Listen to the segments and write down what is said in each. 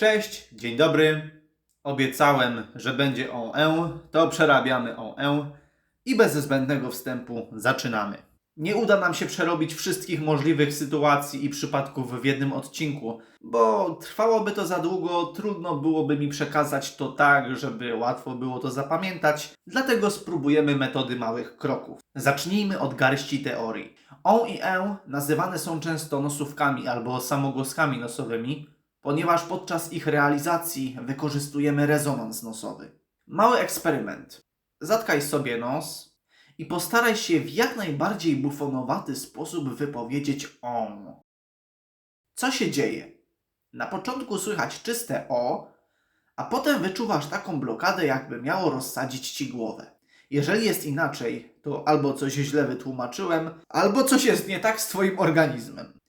Cześć, dzień dobry. Obiecałem, że będzie o e, to przerabiamy o e i bez zbędnego wstępu zaczynamy. Nie uda nam się przerobić wszystkich możliwych sytuacji i przypadków w jednym odcinku, bo trwałoby to za długo, trudno byłoby mi przekazać to tak, żeby łatwo było to zapamiętać, dlatego spróbujemy metody małych kroków. Zacznijmy od garści teorii. On i e nazywane są często nosówkami albo samogłoskami nosowymi, ponieważ podczas ich realizacji wykorzystujemy rezonans nosowy. Mały eksperyment. Zatkaj sobie nos i postaraj się w jak najbardziej bufonowaty sposób wypowiedzieć on. Co się dzieje? Na początku słychać czyste o, a potem wyczuwasz taką blokadę, jakby miało rozsadzić ci głowę. Jeżeli jest inaczej, to albo coś źle wytłumaczyłem, albo coś jest nie tak z twoim organizmem.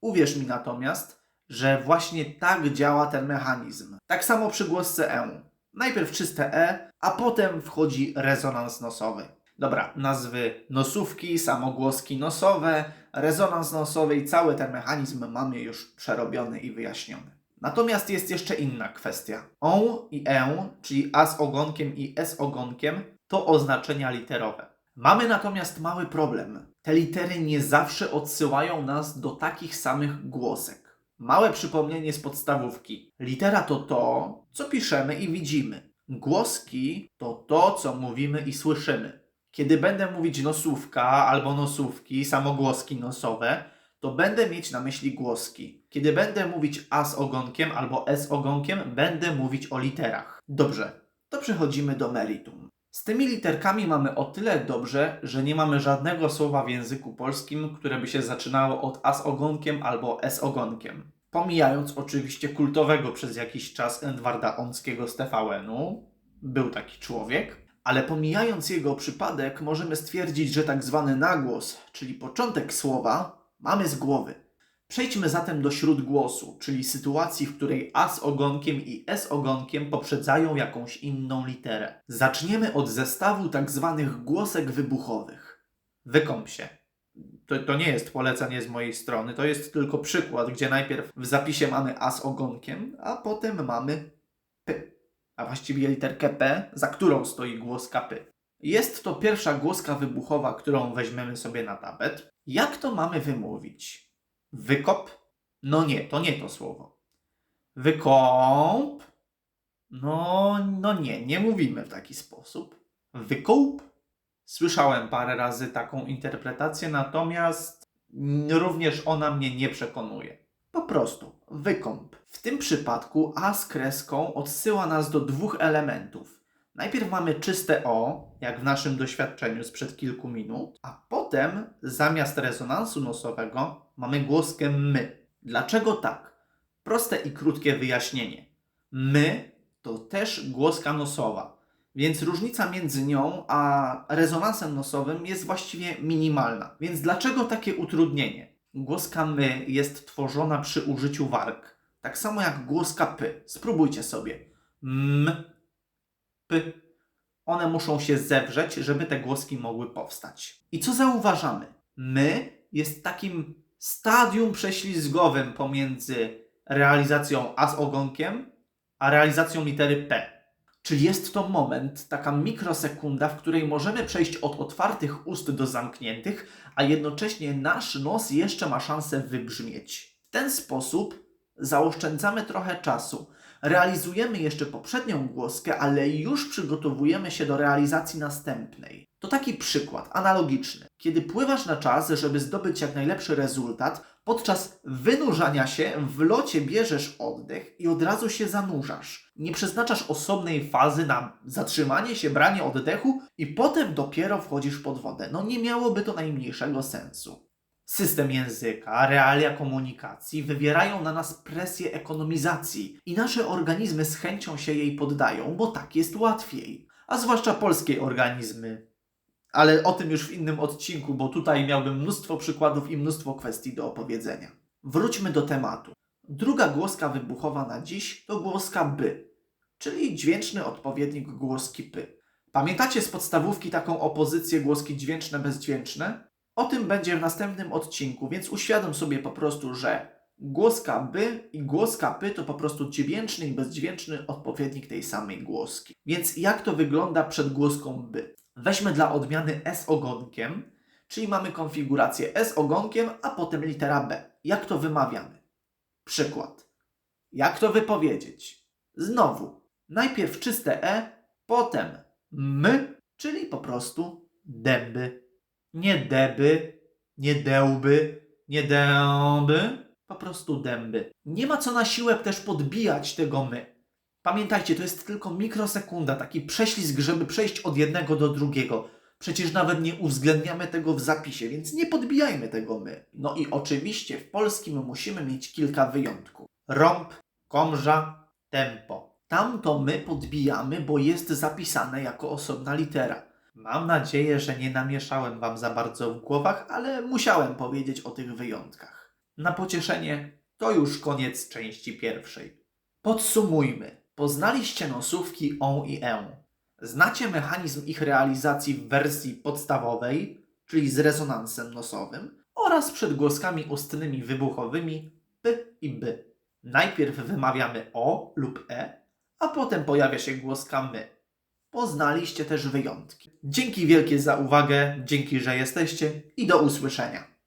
Uwierz mi natomiast, że właśnie tak działa ten mechanizm. Tak samo przy głosce E. Najpierw czyste E, a potem wchodzi rezonans nosowy. Dobra, nazwy nosówki, samogłoski nosowe, rezonans nosowy i cały ten mechanizm mamy już przerobiony i wyjaśniony. Natomiast jest jeszcze inna kwestia. On i E, czyli A z ogonkiem i S ogonkiem, to oznaczenia literowe. Mamy natomiast mały problem. Te litery nie zawsze odsyłają nas do takich samych głosek. Małe przypomnienie z podstawówki. Litera to to, co piszemy i widzimy. Głoski to to, co mówimy i słyszymy. Kiedy będę mówić nosówka albo nosówki, samogłoski nosowe, to będę mieć na myśli głoski. Kiedy będę mówić A z ogonkiem albo S ogonkiem, będę mówić o literach. Dobrze, to przechodzimy do meritum. Z tymi literkami mamy o tyle dobrze, że nie mamy żadnego słowa w języku polskim, które by się zaczynało od A z ogonkiem albo S ogonkiem. Pomijając oczywiście kultowego przez jakiś czas Edwarda Onckiego z TVN-u, był taki człowiek, ale pomijając jego przypadek, możemy stwierdzić, że tak zwany nagłos, czyli początek słowa, mamy z głowy. Przejdźmy zatem do śródgłosu, czyli sytuacji, w której A z ogonkiem i S ogonkiem poprzedzają jakąś inną literę. Zaczniemy od zestawu tak zwanych głosek wybuchowych. Wykąp się. To, to nie jest polecenie z mojej strony, to jest tylko przykład, gdzie najpierw w zapisie mamy A z ogonkiem, a potem mamy P, a właściwie literkę P, za którą stoi głoska P. Jest to pierwsza głoska wybuchowa, którą weźmiemy sobie na tapet. Jak to mamy wymówić? Wykop? No nie, to nie to słowo. Wykąp? No, no nie, nie mówimy w taki sposób. Wykup? Słyszałem parę razy taką interpretację, natomiast również ona mnie nie przekonuje. Po prostu, wykąp. W tym przypadku A z kreską odsyła nas do dwóch elementów. Najpierw mamy czyste O, jak w naszym doświadczeniu sprzed kilku minut, a potem zamiast rezonansu nosowego mamy głoskę my. Dlaczego tak? Proste i krótkie wyjaśnienie. My to też głoska nosowa, więc różnica między nią a rezonansem nosowym jest właściwie minimalna. Więc dlaczego takie utrudnienie? Głoska my jest tworzona przy użyciu warg. Tak samo jak głoska py. Spróbujcie sobie. M, p. One muszą się zewrzeć, żeby te głoski mogły powstać. I co zauważamy? My jest takim stadium prześlizgowym pomiędzy realizacją A z ogonkiem, a realizacją litery P. Czyli jest to moment, taka mikrosekunda, w której możemy przejść od otwartych ust do zamkniętych, a jednocześnie nasz nos jeszcze ma szansę wybrzmieć. W ten sposób zaoszczędzamy trochę czasu. Realizujemy jeszcze poprzednią głoskę, ale już przygotowujemy się do realizacji następnej. To taki przykład analogiczny. Kiedy pływasz na czas, żeby zdobyć jak najlepszy rezultat, podczas wynurzania się w locie bierzesz oddech i od razu się zanurzasz. Nie przeznaczasz osobnej fazy na zatrzymanie się, branie oddechu i potem dopiero wchodzisz pod wodę. No nie miałoby to najmniejszego sensu. System języka, realia komunikacji wywierają na nas presję ekonomizacji i nasze organizmy z chęcią się jej poddają, bo tak jest łatwiej. A zwłaszcza polskie organizmy. Ale o tym już w innym odcinku, bo tutaj miałbym mnóstwo przykładów i mnóstwo kwestii do opowiedzenia. Wróćmy do tematu. Druga głoska wybuchowa na dziś to głoska by, czyli dźwięczny odpowiednik głoski py. Pamiętacie z podstawówki taką opozycję głoski dźwięczne-bezdźwięczne? O tym będzie w następnym odcinku, więc uświadom sobie po prostu, że Głoska by i głoska py to po prostu dźwięczny i bezdźwięczny odpowiednik tej samej głoski. Więc jak to wygląda przed głoską by? Weźmy dla odmiany S ogonkiem, czyli mamy konfigurację S ogonkiem, a potem litera B. Jak to wymawiamy? Przykład. Jak to wypowiedzieć? Znowu, najpierw czyste E, potem M, czyli po prostu dęby. Nie deby, nie dełby, nie dęby, po prostu dęby. Nie ma co na siłę też podbijać tego my. Pamiętajcie, to jest tylko mikrosekunda, taki prześlizg, żeby przejść od jednego do drugiego. Przecież nawet nie uwzględniamy tego w zapisie, więc nie podbijajmy tego my. No i oczywiście w polskim musimy mieć kilka wyjątków. Rąb, komrza, tempo. Tam to my podbijamy, bo jest zapisane jako osobna litera. Mam nadzieję, że nie namieszałem Wam za bardzo w głowach, ale musiałem powiedzieć o tych wyjątkach. Na pocieszenie to już koniec części pierwszej. Podsumujmy. Poznaliście nosówki on i e. Znacie mechanizm ich realizacji w wersji podstawowej, czyli z rezonansem nosowym, oraz przedgłoskami ustnymi wybuchowymi p i b. Najpierw wymawiamy o lub e, a potem pojawia się głoska my. Poznaliście też wyjątki. Dzięki wielkie za uwagę, dzięki, że jesteście i do usłyszenia.